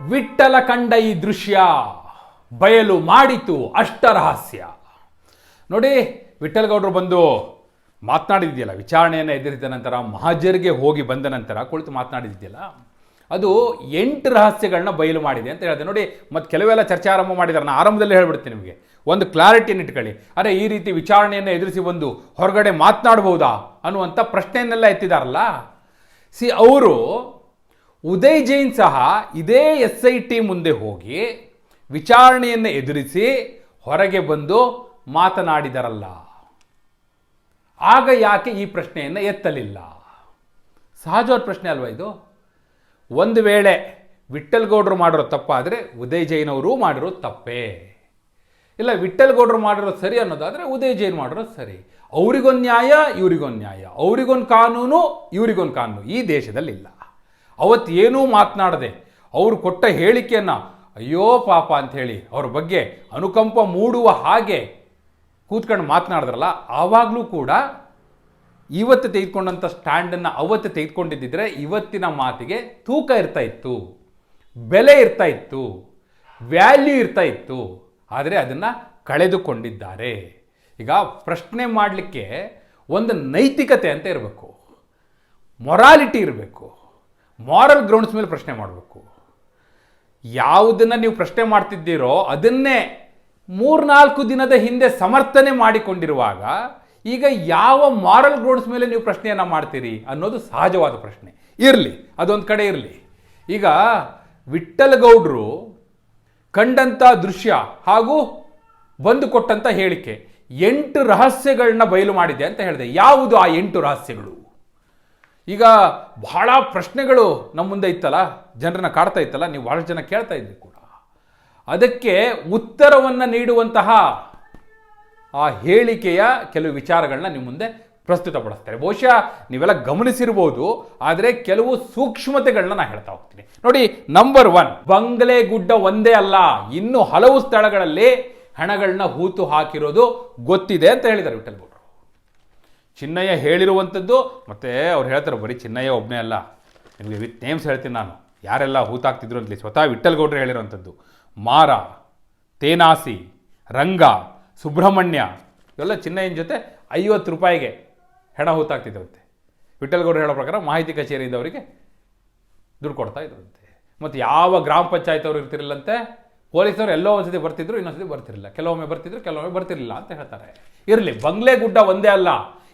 ವಿಠಲ ಕಂಡ ಈ ದೃಶ್ಯ ಬಯಲು ಮಾಡಿತು ಅಷ್ಟರಹಸ್ಯ. ನೋಡಿ ವಿಠಲಗೌಡರು ಬಂದು ಮಾತನಾಡಿದ್ಯಲ್ಲ, ವಿಚಾರಣೆಯನ್ನು ಎದುರಿದ ನಂತರ, ಮಹಾಜರಿಗೆ ಹೋಗಿ ಬಂದ ನಂತರ ಕುಳಿತು ಮಾತನಾಡಿದ್ಯಲ್ಲ, ಅದು ಎಂಟು ರಹಸ್ಯಗಳನ್ನ ಬಯಲು ಮಾಡಿದೆ ಅಂತ ಹೇಳಿದೆ. ನೋಡಿ, ಮತ್ತು ಕೆಲವೆಲ್ಲ ಚರ್ಚೆ ಆರಂಭ ಮಾಡಿದ್ದಾರೆ ನಾನು ಆರಂಭದಲ್ಲಿ ಹೇಳ್ಬಿಡ್ತೀನಿ ನಿಮಗೆ. ಒಂದು ಕ್ಲಾರಿಟಿಯನ್ನು ಇಟ್ಕೊಳ್ಳಿ. ಅರೆ, ಈ ರೀತಿ ವಿಚಾರಣೆಯನ್ನು ಎದುರಿಸಿ ಬಂದು ಹೊರಗಡೆ ಮಾತನಾಡ್ಬೋದಾ ಅನ್ನುವಂಥ ಪ್ರಶ್ನೆಯನ್ನೆಲ್ಲ ಎತ್ತಿದಾರಲ್ಲ. ಸಿ ಅವರು ಉದಯ್ ಜೈನ್ ಸಹ ಇದೇ ಎಸ್ ಐ ಟಿ ಮುಂದೆ ಹೋಗಿ ವಿಚಾರಣೆಯನ್ನು ಎದುರಿಸಿ ಹೊರಗೆ ಬಂದು ಮಾತನಾಡಿದರಲ್ಲ. ಆಗ ಯಾಕೆ ಈ ಪ್ರಶ್ನೆಯನ್ನು ಎತ್ತಲಿಲ್ಲ? ಸಹಜವಾದ ಪ್ರಶ್ನೆ ಅಲ್ವಾ ಇದು? ಒಂದು ವೇಳೆ ವಿಠಲ್ಗೌಡರು ಮಾಡಿರೋ ತಪ್ಪಾದರೆ ಉದಯ್ ಜೈನ್ ಅವರು ಮಾಡಿರೋ ತಪ್ಪೇ. ಇಲ್ಲ ವಿಠಲ್ಗೌಡರು ಮಾಡಿರೋ ಸರಿ ಅನ್ನೋದಾದರೆ ಉದಯ್ ಜೈನ್ ಮಾಡಿರೋದು ಸರಿ. ಅವರಿಗೊಂದು ನ್ಯಾಯ, ಇವರಿಗೊಂದು ನ್ಯಾಯ. ಅವರಿಗೊಂದು ಕಾನೂನು, ಇವರಿಗೊಂದು ಕಾನೂನು. ಈ ದೇಶದಲ್ಲಿ ಇಲ್ಲ ಅವತ್ತು ಏನೂ ಮಾತನಾಡದೆ ಅವರು ಕೊಟ್ಟ ಹೇಳಿಕೆಯನ್ನು, ಅಯ್ಯೋ ಪಾಪ ಅಂಥೇಳಿ ಅವ್ರ ಬಗ್ಗೆ ಅನುಕಂಪ ಮೂಡುವ ಹಾಗೆ ಕೂತ್ಕೊಂಡು ಮಾತನಾಡಿದ್ರಲ್ಲ, ಆವಾಗಲೂ ಕೂಡ ಇವತ್ತು ತೆಗೆದುಕೊಂಡಂಥ ಸ್ಟ್ಯಾಂಡನ್ನು ಅವತ್ತು ತೆಗೆದುಕೊಂಡಿದ್ದಿದ್ರೆ ಇವತ್ತಿನ ಮಾತಿಗೆ ತೂಕ ಇರ್ತಾ ಇತ್ತು, ಬೆಲೆ ಇರ್ತಾ ಇತ್ತು, ವ್ಯಾಲ್ಯೂ ಇರ್ತಾ ಇತ್ತು, ಆದರೆ ಅದನ್ನು ಕಳೆದುಕೊಂಡಿದ್ದಾರೆ. ಈಗ ಪ್ರಶ್ನೆ ಮಾಡಲಿಕ್ಕೆ ಒಂದು ನೈತಿಕತೆ ಅಂತ ಇರಬೇಕು ಮೊರಾಲಿಟಿ ಇರಬೇಕು. ಮಾರಲ್ ಗ್ರೌಂಡ್ಸ್ ಮೇಲೆ ಪ್ರಶ್ನೆ ಮಾಡಬೇಕು. ಯಾವುದನ್ನು ನೀವು ಪ್ರಶ್ನೆ ಮಾಡ್ತಿದ್ದೀರೋ ಅದನ್ನೇ ಮೂರ್ನಾಲ್ಕು ದಿನದ ಹಿಂದೆ ಸಮರ್ಥನೆ ಮಾಡಿಕೊಂಡಿರುವಾಗ ಈಗ ಯಾವ ಮಾರಲ್ ಗ್ರೌಂಡ್ಸ್ ಮೇಲೆ ನೀವು ಪ್ರಶ್ನೆಯನ್ನು ಮಾಡ್ತೀರಿ ಅನ್ನೋದು ಸಹಜವಾದ ಪ್ರಶ್ನೆ. ಇರಲಿ, ಅದೊಂದು ಕಡೆ ಇರಲಿ. ಈಗ ವಿಠಲಗೌಡರು ಕಂಡಂಥ ದೃಶ್ಯ ಹಾಗೂ ಬಂದು ಕೊಟ್ಟಂಥ ಹೇಳಿಕೆ ಎಂಟು ರಹಸ್ಯಗಳನ್ನ ಬಯಲು ಮಾಡಿದೆ ಅಂತ ಹೇಳಿದೆ. ಯಾವುದು ಆ ಎಂಟು ರಹಸ್ಯಗಳು? ಈಗ ಬಹಳ ಪ್ರಶ್ನೆಗಳು ನಮ್ಮ ಮುಂದೆ ಇತ್ತಲ್ಲ, ಜನರನ್ನ ಕಾಡ್ತಾ ಇತ್ತಲ್ಲ, ನೀವು ಬಹಳ ಜನ ಕೇಳ್ತಾ ಇದ್ದೀವಿ ಕೂಡ. ಅದಕ್ಕೆ ಉತ್ತರವನ್ನು ನೀಡುವಂತಹ ಆ ಹೇಳಿಕೆಯ ಕೆಲವು ವಿಚಾರಗಳನ್ನ ನಿಮ್ಮ ಮುಂದೆ ಪ್ರಸ್ತುತಪಡಿಸ್ತಾರೆ ಬಹುಶಃ ನೀವೆಲ್ಲ ಗಮನಿಸಿರ್ಬೋದು, ಆದರೆ ಕೆಲವು ಸೂಕ್ಷ್ಮತೆಗಳನ್ನ ನಾನು ಹೇಳ್ತಾ ಹೋಗ್ತೀನಿ. ನೋಡಿ ನಂಬರ್ ಒನ್ ಬಂಗಲೆ ಗುಡ್ಡ ಒಂದೇ ಅಲ್ಲ, ಇನ್ನು ಹಲವು ಸ್ಥಳಗಳಲ್ಲಿ ಹಣಗಳನ್ನ ಹೂತು ಹಾಕಿರೋದು ಗೊತ್ತಿದೆ ಅಂತ ಹೇಳಿದ್ದಾರೆ ವಿಠಲ್ಗೌಡರು ಚಿನ್ನಯ್ಯ ಹೇಳಿರುವಂಥದ್ದು, ಮತ್ತೆ ಅವ್ರು ಹೇಳ್ತಾರೆ, ಬರೀ ಚಿನ್ನಯ್ಯ ಒಬ್ಬನೇ ಅಲ್ಲ. ನಿಮಗೆ ವಿತ್ ನೇಮ್ಸ್ ಹೇಳ್ತೀನಿ ನಾನು. ಯಾರೆಲ್ಲ ಹೂತಾಗ್ತಿದ್ರು ಅಂತಲಿ ಸ್ವತಃ ವಿಠಲ್ಗೌಡರು ಹೇಳಿರುವಂಥದ್ದು. ಮಾರ, ತೇನಾಸಿ, ರಂಗ, ಸುಬ್ರಹ್ಮಣ್ಯ, ಇವೆಲ್ಲ ಚಿನ್ನಯ್ಯನ ಜೊತೆ ಐವತ್ತು ರೂಪಾಯಿಗೆ ಹೆಣ ಹೂತಾಕ್ತಿದ್ರಂತೆ ವಿಠಲ್ಗೌಡ್ರು ಹೇಳೋ ಪ್ರಕಾರ ಮಾಹಿತಿ ಕಚೇರಿಯಿಂದ ಅವರಿಗೆ ದುಡ್ಡು ಕೊಡ್ತಾ ಇದ್ರಂತೆ. ಮತ್ತು ಯಾವ ಗ್ರಾಮ ಪಂಚಾಯತ್ ಅವರು ಇರ್ತಿರಲಿಲ್ಲಂತೆ ಪೊಲೀಸರು ಎಲ್ಲೋ ಒಂದ್ಸತಿ ಬರ್ತಿದ್ರು, ಇನ್ನೊಂದ್ಸತಿ ಬರ್ತಿರಲಿಲ್ಲ. ಕೆಲವೊಮ್ಮೆ ಬರ್ತಿದ್ರು, ಕೆಲವೊಮ್ಮೆ ಬರ್ತಿರಲಿಲ್ಲ ಅಂತ ಹೇಳ್ತಾರೆ. ಇರಲಿ, ಬಂಗ್ಲೆ ಗುಡ್ಡ ಒಂದೇ ಅಲ್ಲ.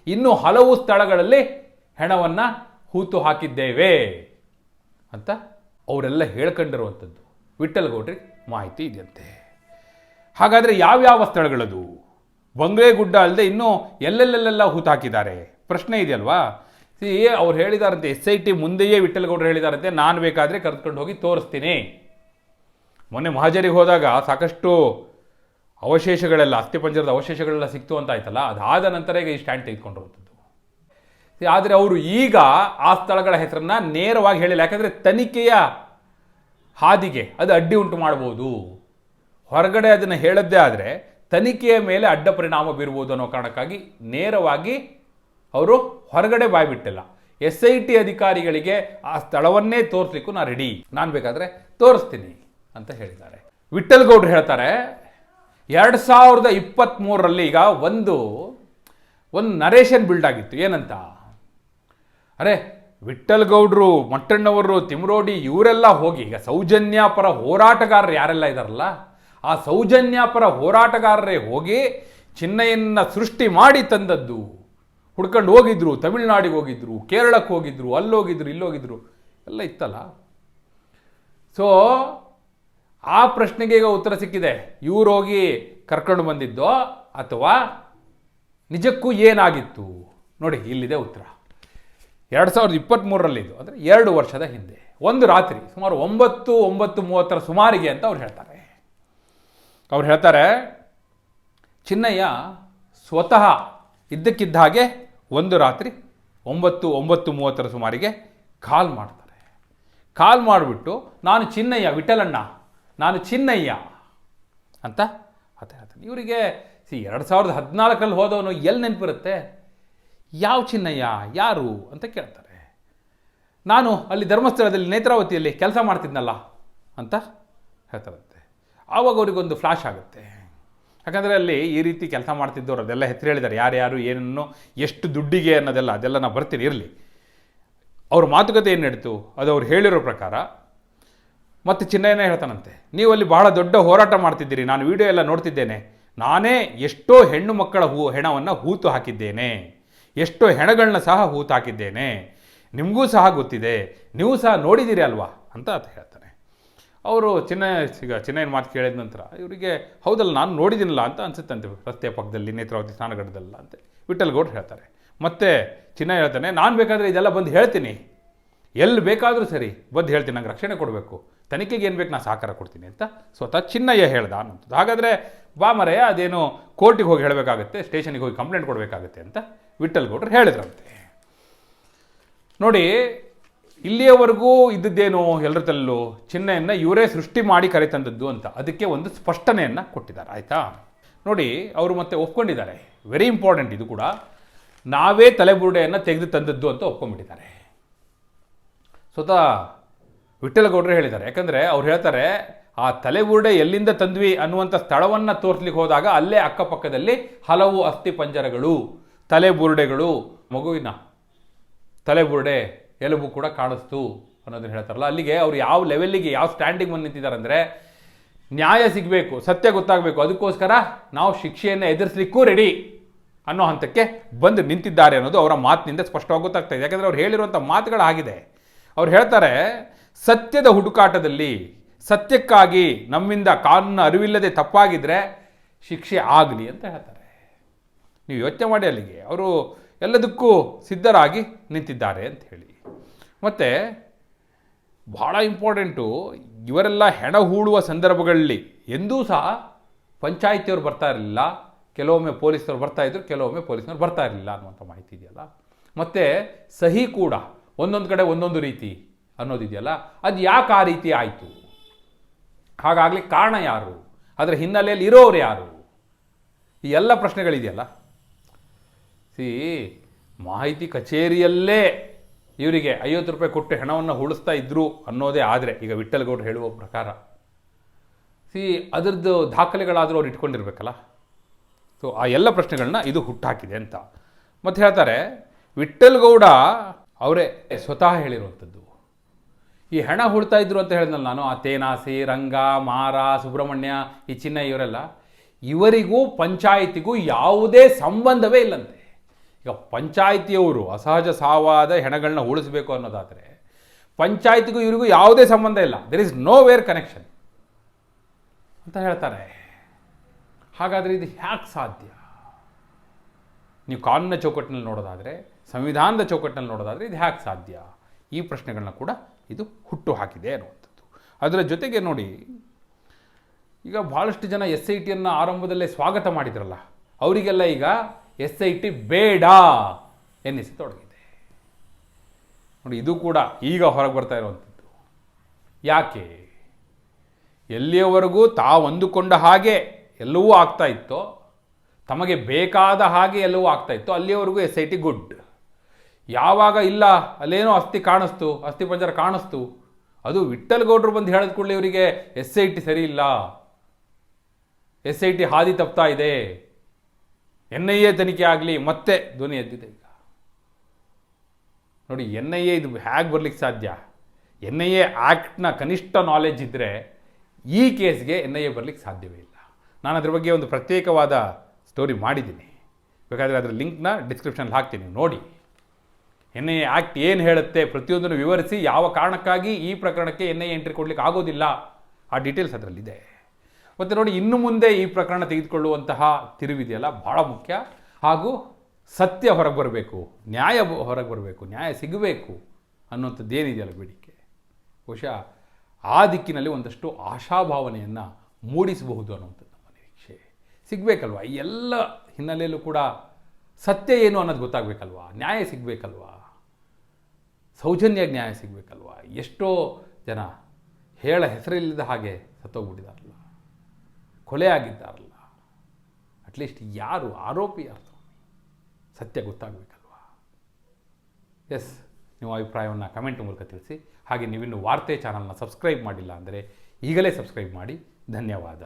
ಇನ್ನೂ ಹಲವು ಸ್ಥಳಗಳಲ್ಲಿ ಹೆಣವನ್ನು ಹೂತು ಹಾಕಿದ್ದೇವೆ ಅಂತ ಅವರೆಲ್ಲ ಹೇಳ್ಕೊಂಡಿರುವಂಥದ್ದು. ವಿಠಲ್ಗೌಡ್ರಿಗೆ ಮಾಹಿತಿ ಇದೆಯಂತೆ. ಹಾಗಾದರೆ ಯಾವ್ಯಾವ ಸ್ಥಳಗಳದು? ಬಂಗ್ಲೆ ಗುಡ್ಡ ಅಲ್ಲದೆ ಇನ್ನೂ ಎಲ್ಲೆಲ್ಲೆಲ್ಲೆಲ್ಲ ಹೂತು ಹಾಕಿದ್ದಾರೆ? ಪ್ರಶ್ನೆ ಇದೆಯಲ್ವಾ? ಸಿ ಅವ್ರು ಹೇಳಿದಾರಂತೆ, ಎಸ್ ಐ ಟಿ ಮುಂದೆಯೇ ವಿಠಲ್ಗೌಡರು ಹೇಳಿದಾರಂತೆ, ನಾನು ಬೇಕಾದರೆ ಕರೆದುಕೊಂಡು ಹೋಗಿ ತೋರಿಸ್ತೀನಿ. ಮೊನ್ನೆ ಮಹಾಜರಿಗೆ ಹೋದಾಗ ಸಾಕಷ್ಟು ಅವಶೇಷಗಳೆಲ್ಲ ಅಸ್ಥಿಪಂಜರದ ಅವಶೇಷಗಳೆಲ್ಲ ಸಿಕ್ತು ಅಂತ ಆಯ್ತಲ್ಲ, ಅದಾದ ನಂತರ ಈಗ ಈ ಸ್ಟ್ಯಾಂಡ್ ತೆಗೆದುಕೊಂಡಿರುವಂಥದ್ದು. ಆದರೆ ಅವರು ಈಗ ಆ ಸ್ಥಳಗಳ ಹೆಸರನ್ನ ನೇರವಾಗಿ ಹೇಳಿಲ್ಲ. ಯಾಕಂದರೆ ತನಿಖೆಯ ಹಾದಿಗೆ ಅದು ಅಡ್ಡಿ ಉಂಟು ಮಾಡ್ಬೋದು. ಹೊರಗಡೆ ಅದನ್ನು ಹೇಳದ್ದೇ ಆದರೆ ತನಿಖೆಯ ಮೇಲೆ ಅಡ್ಡ ಪರಿಣಾಮ ಬೀರ್ಬೋದು ಅನ್ನೋ ಕಾರಣಕ್ಕಾಗಿ ನೇರವಾಗಿ ಅವರು ಹೊರಗಡೆ ಬಾಯ್ಬಿಟ್ಟಿಲ್ಲ ಎಸ್ ಐ ಟಿ ಅಧಿಕಾರಿಗಳಿಗೆ ಆ ಸ್ಥಳವನ್ನೇ ತೋರಿಸ್ಲಿಕ್ಕೂ ನಾನು ರೆಡಿ ನಾನು ಬೇಕಾದರೆ ತೋರಿಸ್ತೀನಿ ಅಂತ ಹೇಳಿದ್ದಾರೆ. ವಿಠಲ್ ಗೌಡ್ರು ಹೇಳ್ತಾರೆ ಎರಡು ಸಾವಿರದ ಇಪ್ಪತ್ತ್ಮೂರರಲ್ಲಿ ಈಗ ಒಂದು ಒಂದು ನರೇಷನ್ ಬಿಲ್ಡ್ ಆಗಿತ್ತು. ಏನಂತ? ಅರೆ ವಿಠಲ್ ಗೌಡ್ರು ಮಟ್ಟಣ್ಣವರು, ತಿಮ್ರೋಡಿ ಇವರೆಲ್ಲ ಹೋಗಿ, ಈಗ ಸೌಜನ್ಯ ಪರ ಹೋರಾಟಗಾರರು ಯಾರೆಲ್ಲ ಇದ್ದಾರಲ್ಲ ಆ ಸೌಜನ್ಯ ಪರ ಹೋರಾಟಗಾರರೇ ಹೋಗಿ ಚಿನ್ನೆಯನ್ನು ಸೃಷ್ಟಿ ಮಾಡಿ ತಂದದ್ದು. ಹುಡ್ಕೊಂಡು ಹೋಗಿದ್ರು, ತಮಿಳ್ನಾಡಿಗೆ ಹೋಗಿದ್ರು ಕೇರಳಕ್ಕೆ ಹೋಗಿದ್ರು, ಅಲ್ಲೋಗಿದ್ರು, ಇಲ್ಲೋಗಿದ್ರು, ಎಲ್ಲ ಇತ್ತಲ್ಲ? ಸೊ ಆ ಪ್ರಶ್ನೆಗೆ ಈಗ ಉತ್ತರ ಸಿಕ್ಕಿದೆ. ಇವ್ರು ಹೋಗಿ ಕರ್ಕೊಂಡು ಬಂದಿದ್ದೋ ಅಥವಾ ನಿಜಕ್ಕೂ ಏನಾಗಿತ್ತು? ನೋಡಿ, ಇಲ್ಲಿದೆ ಉತ್ತರ. ಎರಡು ಸಾವಿರದ ಇಪ್ಪತ್ತ್ಮೂರರಲ್ಲಿ ಇದು. ಅಂದರೆ ಎರಡು ವರ್ಷದ ಹಿಂದೆ. ಒಂದು ರಾತ್ರಿ, ಸುಮಾರು ಒಂಬತ್ತು ಒಂಬತ್ತು ಮೂವತ್ತರ ಸುಮಾರಿಗೆ ಅಂತ ಅವ್ರು ಹೇಳ್ತಾರೆ. ಅವ್ರು ಹೇಳ್ತಾರೆ, ಚಿನ್ನಯ್ಯ, ಸ್ವತಃ ಇದ್ದಕ್ಕಿದ್ದ ಹಾಗೆ ಒಂದು ರಾತ್ರಿ, ಒಂಬತ್ತು ಒಂಬತ್ತು ಮೂವತ್ತರ ಸುಮಾರಿಗೆ ಕಾಲ್ ಮಾಡ್ತಾರೆ. ಕಾಲ್ ಮಾಡಿಬಿಟ್ಟು, ನಾನು ಚಿನ್ನಯ್ಯ, ವಿಠಲಣ್ಣ ನಾನು ಚಿನ್ನಯ್ಯ ಅಂತ? ಆತ ಹೇಳ್ತಾನೆ ಇವರಿಗೆ, ಸಿ, ಎರಡು ಸಾವಿರದ ಹದಿನಾಲ್ಕರಲ್ಲಿ ಹೋದವನು ಎಲ್ಲಿ ನೆನಪಿರುತ್ತೆ? ಯಾವ ಚಿನ್ನಯ್ಯ, ಯಾರು ಅಂತ ಕೇಳ್ತಾರೆ. ನಾನು ಅಲ್ಲಿ ಧರ್ಮಸ್ಥಳದಲ್ಲಿ ನೇತ್ರಾವತಿಯಲ್ಲಿ ಕೆಲಸ ಮಾಡ್ತಿದ್ನಲ್ಲ ಅಂತ ಹೇಳ್ತಾರಂತೆ. ಆವಾಗ ಅವರಿಗೊಂದು ಫ್ಲಾಶ್ ಆಗುತ್ತೆ. ಯಾಕಂದರೆ ಅಲ್ಲಿ ಈ ರೀತಿ ಕೆಲಸ ಮಾಡ್ತಿದ್ದವರು, ಅದೆಲ್ಲ ಹೆಸರು ಹೇಳಿದ್ದಾರೆ. ಯಾರ್ಯಾರು ಏನನ್ನು ಎಷ್ಟು ದುಡ್ಡಿಗೆ ಅನ್ನೋದೆಲ್ಲ, ಅದೆಲ್ಲ ನಾನು ಬರ್ತೀನಿ ಇರಲಿ. ಅವ್ರ ಮಾತುಕತೆ ಏನು ನಡೀತು ಅದು ಅವ್ರು ಹೇಳಿರೋ ಪ್ರಕಾರ ಮತ್ತು ಚಿನ್ನಯ್ಯನ ಹೇಳ್ತಾನಂತೆ, ನೀವು ಅಲ್ಲಿ ಬಹಳ ದೊಡ್ಡ ಹೋರಾಟ ಮಾಡ್ತಿದ್ದೀರಿ, ನಾನು ವಿಡಿಯೋ ಎಲ್ಲ ನೋಡ್ತಿದ್ದೇನೆ. ನಾನೇ ಎಷ್ಟೋ ಹೆಣ್ಣು ಮಕ್ಕಳ ಹೂ, ಹೆಣವನ್ನು ಹೂತು ಹಾಕಿದ್ದೇನೆ. ಎಷ್ಟೋ ಹೆಣಗಳನ್ನ ಸಹ ಹೂತು ಹಾಕಿದ್ದೇನೆ. ನಿಮಗೂ ಸಹ ಗೊತ್ತಿದೆ, ನೀವು ಸಹ ನೋಡಿದ್ದೀರಿ ಅಲ್ವಾ? ಅಂತ ಆತ ಹೇಳ್ತಾನೆ. ಅವರು ಚಿನ್ನ, ಈಗ ಚಿನ್ನಯ್ಯನ ಮಾತು ಕೇಳಿದ ನಂತರ, ಇವರಿಗೆ ಹೌದಲ್ಲ, ನಾನು ನೋಡಿದ್ದೀನಲ್ಲ ಅಂತ ಅನ್ಸುತ್ತಂತೆ ರಸ್ತೆ ಪಕ್ಕದಲ್ಲಿ, ನೇತ್ರಾವತಿ ಸ್ನಾನಗಡದಲ್ಲ ಅಂತ ವಿಠಲ್ಗೌಡ್ರು ಹೇಳ್ತಾರೆ, ಮತ್ತೆ ಚಿನ್ನ ಹೇಳ್ತಾನೆ, ನಾನು ಬೇಕಾದರೆ ಇದೆಲ್ಲ ಬಂದು ಹೇಳ್ತೀನಿ. ಎಲ್ಲಿ ಬೇಕಾದರೂ ಸರಿ, ಬದ್ದು ಹೇಳ್ತೀನಿ, ನಂಗೆ ರಕ್ಷಣೆ ಕೊಡಬೇಕು. ತನಿಖೆಗೆ ಏನು ಬೇಕು ನಾನು ಸಹಕಾರ ಕೊಡ್ತೀನಿ ಅಂತ ಸ್ವತಃ ಚಿನ್ನಯ್ಯ ಹೇಳ್ದ ಅನ್ನೋದು ಹಾಗಾದರೆ ಬಾ ಮರೆಯ ಅದೇನು ಕೋರ್ಟಿಗೆ ಹೋಗಿ ಹೇಳಬೇಕಾಗುತ್ತೆ, ಸ್ಟೇಷನಿಗೆ ಹೋಗಿ ಕಂಪ್ಲೇಂಟ್ ಕೊಡಬೇಕಾಗುತ್ತೆ ಅಂತ ವಿಠಲ್ ಗೌಡ್ರು ಹೇಳಿದ್ರಂತೆ. ನೋಡಿ, ಇಲ್ಲಿಯವರೆಗೂ ಇದ್ದದ್ದೇನು ಎಲ್ಲರ ತಲ್ಲೂ ಚಿಹ್ನೆಯನ್ನು ಇವರೇ ಸೃಷ್ಟಿ ಮಾಡಿ ಕರೆತಂದದ್ದು ಅಂತ ಅದಕ್ಕೆ ಒಂದು ಸ್ಪಷ್ಟನೆಯನ್ನು ಕೊಟ್ಟಿದ್ದಾರೆ, ಆಯಿತಾ? ನೋಡಿ, ಅವರು ಮತ್ತೆ ಒಪ್ಕೊಂಡಿದ್ದಾರೆ. ವೆರಿ ಇಂಪಾರ್ಟೆಂಟ್ ಇದು ಕೂಡ. ನಾವೇ ತಲೆಬುರುಡೆಯನ್ನು ತೆಗೆದು ತಂದದ್ದು ಅಂತ ಒಪ್ಕೊಂಡ್ಬಿಟ್ಟಿದ್ದಾರೆ. ಸ್ವತಃ ವಿಠಲಗೌಡರು ಹೇಳಿದ್ದಾರೆ. ಯಾಕಂದರೆ ಅವ್ರು ಹೇಳ್ತಾರೆ, ಆ ತಲೆಬುರುಡೆ ಎಲ್ಲಿಂದ ತಂದ್ವಿ ಅನ್ನುವಂಥ ಸ್ಥಳವನ್ನು ತೋರಿಸ್ಲಿಕ್ಕೆ ಹೋದಾಗ ಅಲ್ಲೇ ಅಕ್ಕಪಕ್ಕದಲ್ಲಿ ಹಲವು ಅಸ್ಥಿ ಪಂಜರಗಳು ತಲೆಬುರುಡೆಗಳು ಮಗುವಿನ ತಲೆಬುರುಡೆ ಎಲುಬು ಕೂಡ ಕಾಣಿಸ್ತು ಅನ್ನೋದನ್ನು ಹೇಳ್ತಾರಲ್ಲ. ಅಲ್ಲಿಗೆ ಅವ್ರು ಯಾವ ಲೆವೆಲ್ಲಿಗೆ ಯಾವ ಸ್ಟ್ಯಾಂಡಿಂಗ್ ಬಂದು ನಿಂತಿದ್ದಾರೆ ಅಂದರೆ ನ್ಯಾಯ ಸಿಗಬೇಕು, ಸತ್ಯ ಗೊತ್ತಾಗಬೇಕು. ಅದಕ್ಕೋಸ್ಕರ ನಾವು ಶಿಕ್ಷೆಯನ್ನು ಎದುರಿಸ್ಲಿಕ್ಕೂ ರೆಡಿ ಅನ್ನೋ ಹಂತಕ್ಕೆ ಬಂದು ನಿಂತಿದ್ದಾರೆ ಅನ್ನೋದು ಅವರ ಮಾತಿನಿಂದ ಸ್ಪಷ್ಟವಾಗಿ ಗೊತ್ತಾಗ್ತಾ ಇದೆ. ಯಾಕಂದರೆ ಅವ್ರು ಹೇಳಿರುವಂಥ ಮಾತುಗಳಾಗಿದೆ. ಅವ್ರು ಹೇಳ್ತಾರೆ, ಸತ್ಯದ ಹುಡುಕಾಟದಲ್ಲಿ ಸತ್ಯಕ್ಕಾಗಿ ನಮ್ಮಿಂದ ಕಾನೂನು ಅರಿವಿಲ್ಲದೆ ತಪ್ಪಾಗಿದ್ದರೆ ಶಿಕ್ಷೆ ಆಗಲಿ ಅಂತ ಹೇಳ್ತಾರೆ. ನೀವು ಯೋಚನೆ ಮಾಡಿ ಅಲ್ಲಿಗೆ. ಅವರು ಎಲ್ಲದಕ್ಕೂ ಸಿದ್ಧರಾಗಿ ನಿಂತಿದ್ದಾರೆ ಅಂತ ಹೇಳಿ. ಮತ್ತು ಬಹಳ ಇಂಪಾರ್ಟೆಂಟು, ಇವರೆಲ್ಲ ಹೆಣ ಹೂಡುವ ಸಂದರ್ಭಗಳಲ್ಲಿ ಎಂದೂ ಸಹ ಪಂಚಾಯಿತಿಯವರು ಬರ್ತಾ ಇರಲಿಲ್ಲ. ಕೆಲವೊಮ್ಮೆ ಪೊಲೀಸರು ಬರ್ತಾಯಿದ್ರು ಕೆಲವೊಮ್ಮೆ ಪೊಲೀಸ್ನವ್ರು ಬರ್ತಾ ಇರಲಿಲ್ಲ ಅನ್ನುವಂಥ ಮಾಹಿತಿ ಇದೆಯಲ್ಲ. ಮತ್ತು ಸಹಿ ಕೂಡ ಒಂದೊಂದು ಕಡೆ ಒಂದೊಂದು ರೀತಿ ಅನ್ನೋದಿದೆಯಲ್ಲ, ಅದು ಯಾಕೆ ಆ ರೀತಿ ಆಯಿತು? ಹಾಗಾಗಲಿ ಕಾರಣ ಯಾರು? ಅದರ ಹಿನ್ನೆಲೆಯಲ್ಲಿ ಇರೋರು ಯಾರು? ಈ ಎಲ್ಲ ಪ್ರಶ್ನೆಗಳಿದೆಯಲ್ಲ. ಸಿ, ಮಾಹಿತಿ ಕಚೇರಿಯಲ್ಲೇ ಇವರಿಗೆ ಐವತ್ತು ರೂಪಾಯಿ ಕೊಟ್ಟು ಹಣವನ್ನು ಉಳಿಸ್ತಾ ಇದ್ರು ಅನ್ನೋದೇ ಆದರೆ, ಈಗ ವಿಠಲ್ಗೌಡರು ಹೇಳುವ ಪ್ರಕಾರ. ಸಿ, ಅದರದ್ದು ದಾಖಲೆಗಳಾದರೂ ಅವ್ರು ಇಟ್ಕೊಂಡಿರ್ಬೇಕಲ್ಲ? ಸೊ ಆ ಎಲ್ಲ ಪ್ರಶ್ನೆಗಳನ್ನ ಇದು ಹುಟ್ಟಾಕಿದೆ ಅಂತ. ಮತ್ತು ಹೇಳ್ತಾರೆ, ವಿಠ್ಠಲ್ಗೌಡ ಅವರೇ ಸ್ವತಃ ಹೇಳಿರುವಂಥದ್ದು. ಈ ಹೆಣ ಹುಡ್ತಾ ಇದ್ರು ಅಂತ ಹೇಳಿದ್ನಲ್ಲ ನಾನು ಆ ತೇನಾಸಿ ರಂಗ ಮಾರ, ಸುಬ್ರಹ್ಮಣ್ಯ, ಈ ಚಿನ್ನ ಇವರೆಲ್ಲ, ಇವರಿಗೂ ಪಂಚಾಯಿತಿಗೂ ಯಾವುದೇ ಸಂಬಂಧವೇ ಇಲ್ಲಂತೆ. ಈಗ ಪಂಚಾಯಿತಿಯವರು ಅಸಹಜ ಸಾವಾದ ಹೆಣಗಳನ್ನ ಉಳಿಸಬೇಕು ಅನ್ನೋದಾದರೆ, ಪಂಚಾಯಿತಿಗೂ ಇವರಿಗೂ ಯಾವುದೇ ಸಂಬಂಧ ಇಲ್ಲ. There is nowhere connection ಅಂತ ಹೇಳ್ತಾರೆ. ಹಾಗಾದರೆ ಇದು ಹ್ಯಾಕ್ ಸಾಧ್ಯ? ನೀವು ಕಾನೂನಿನ ಚೌಕಟ್ಟಿನಲ್ಲಿ ನೋಡೋದಾದರೆ ಸಂವಿಧಾನದ ಚೌಕಟ್ಟಿನಲ್ಲಿ ನೋಡೋದಾದರೆ ಇದು ಹ್ಯಾಕ್ ಸಾಧ್ಯ? ಈ ಪ್ರಶ್ನೆಗಳನ್ನ ಕೂಡ ಇದು ಹುಟ್ಟು ಹಾಕಿದೆ ಅನ್ನುವಂಥದ್ದು. ಅದರ ಜೊತೆಗೆ ನೋಡಿ, ಈಗ ಭಾಳಷ್ಟು ಜನ ಎಸ್ ಐ ಟಿಯನ್ನು ಆರಂಭದಲ್ಲೇ ಸ್ವಾಗತ ಮಾಡಿದ್ರಲ್ಲ, ಅವರಿಗೆಲ್ಲ ಈಗ ಎಸ್ ಐ ಟಿ ಬೇಡ ಎನ್ನಿಸತೊಡಗಿದೆ ನೋಡಿ, ಇದು ಕೂಡ ಈಗ ಹೊರಗೆ ಬರ್ತಾ ಇರುವಂಥದ್ದು. ಯಾಕೆ? ಎಲ್ಲಿಯವರೆಗೂ ತಾವು ಅಂದುಕೊಂಡ ಹಾಗೆ ಎಲ್ಲವೂ ಆಗ್ತಾ ಇತ್ತೋ, ತಮಗೆ ಬೇಕಾದ ಹಾಗೆ ಎಲ್ಲವೂ ಆಗ್ತಾ ಇತ್ತು, ಅಲ್ಲಿಯವರೆಗೂ ಎಸ್ ಐ ಟಿ ಗುಡ್. ಯಾವಾಗ ಇಲ್ಲ, ಅಲ್ಲೇನೋ ಅಸ್ಥಿ ಕಾಣಿಸ್ತು, ಅಸ್ಥಿ ಪಂಜರ ಕಾಣಿಸ್ತು. ಅದು ವಿಠಲ್ ಗೌಡ್ರು ಬಂದು ಹೇಳಿದ ಕೂಡಲೇ ಇವರಿಗೆ ಎಸ್ ಐ ಟಿ ಸರಿ ಇಲ್ಲ. ಎಸ್ ಐ ಟಿ ಹಾದಿ ತಪ್ತಾ ಇದೆ. ಎನ್ ಐ ಎ ತನಿಖೆ ಆಗಲಿ, ಮತ್ತೆ ಧ್ವನಿ ಎದ್ದಿದೆ ಈಗ. ನೋಡಿ, ಎನ್ ಐ ಎ ಇದು ಹೇಗೆ ಬರ್ಲಿಕ್ಕೆ ಸಾಧ್ಯ? ಎನ್ ಐ ಎ ಆ್ಯಕ್ಟ್ನ ಕನಿಷ್ಠ ನಾಲೆಜ್ ಇದ್ದರೆ ಈ ಕೇಸ್ಗೆ ಎನ್ ಐ ಎ ಬರಲಿಕ್ಕೆ ಸಾಧ್ಯವೇ ಇಲ್ಲ. ನಾನು ಅದ್ರ ಬಗ್ಗೆ ಒಂದು ಪ್ರತ್ಯೇಕವಾದ ಸ್ಟೋರಿ ಮಾಡಿದ್ದೀನಿ. ಬೇಕಾದರೆ ಅದರ ಲಿಂಕ್ನ ಡಿಸ್ಕ್ರಿಪ್ಷನ್ಲಿ ಹಾಕ್ತೀನಿ. ನೋಡಿ. ಎನ್ ಐ ಎ ಆ್ಯಕ್ಟ್ ಏನು ಹೇಳುತ್ತೆ ಪ್ರತಿಯೊಂದನ್ನು ವಿವರಿಸಿ ಯಾವ ಕಾರಣಕ್ಕಾಗಿ ಈ ಪ್ರಕರಣಕ್ಕೆ ಎನ್ ಐ ಎಂಟ್ರಿ ಕೊಡಲಿಕ್ಕೆ ಆಗೋದಿಲ್ಲ, ಆ ಡೀಟೇಲ್ಸ್ ಅದರಲ್ಲಿದೆ. ಮತ್ತು ನೋಡಿ, ಇನ್ನು ಮುಂದೆ ಈ ಪ್ರಕರಣ ತೆಗೆದುಕೊಳ್ಳುವಂತಹ ತಿರುವಿದೆಯಲ್ಲ ಭಾಳ ಮುಖ್ಯ. ಹಾಗೂ ಸತ್ಯ ಹೊರಗೆ ಬರಬೇಕು, ನ್ಯಾಯ ಹೊರಗೆ ಬರಬೇಕು, ನ್ಯಾಯ ಸಿಗಬೇಕು ಅನ್ನುವಂಥದ್ದು ಏನಿದೆಯಲ್ಲ ಬೇಡಿಕೆ. ಬಹುಶಃ ಆ ದಿಕ್ಕಿನಲ್ಲಿ ಒಂದಷ್ಟು ಆಶಾಭಾವನೆಯನ್ನು ಮೂಡಿಸಬಹುದು ಅನ್ನುವಂಥದ್ದು ನಮ್ಮ ನಿರೀಕ್ಷೆ. ಸಿಗಬೇಕಲ್ವ? ಈ ಎಲ್ಲ ಹಿನ್ನೆಲೆಯಲ್ಲೂ ಕೂಡ ಸತ್ಯ ಏನು ಅನ್ನೋದು ಗೊತ್ತಾಗಬೇಕಲ್ವಾ? ನ್ಯಾಯ ಸಿಗಬೇಕಲ್ವಾ? ಸೌಜನ್ಯ ನ್ಯಾಯ ಸಿಗಬೇಕಲ್ವ? ಎಷ್ಟೋ ಜನ ಹೇಳ ಹೆಸರಿಲ್ಲದ ಹಾಗೆ ಸತ್ತೋಗ್ಬಿಟ್ಟಿದಾರಲ್ಲ. ಕೊಲೆ ಆಗಿದ್ದಾರಲ್ಲ. ಅಟ್ಲೀಸ್ಟ್ ಯಾರು ಆರೋಪಿ ಯಾರು ಸತ್ಯ ಗೊತ್ತಾಗಬೇಕಲ್ವ? ಎಸ್ ನಿಮ್ಮ ಅಭಿಪ್ರಾಯವನ್ನು ಕಮೆಂಟ್ ಮೂಲಕ ತಿಳಿಸಿ. ಹಾಗೆ ನೀವಿನ್ನು ವಾರ್ತೆ ಚಾನಲ್ನ ಸಬ್ಸ್ಕ್ರೈಬ್ ಮಾಡಿಲ್ಲ ಅಂದರೆ ಈಗಲೇ ಸಬ್ಸ್ಕ್ರೈಬ್ ಮಾಡಿ. ಧನ್ಯವಾದ.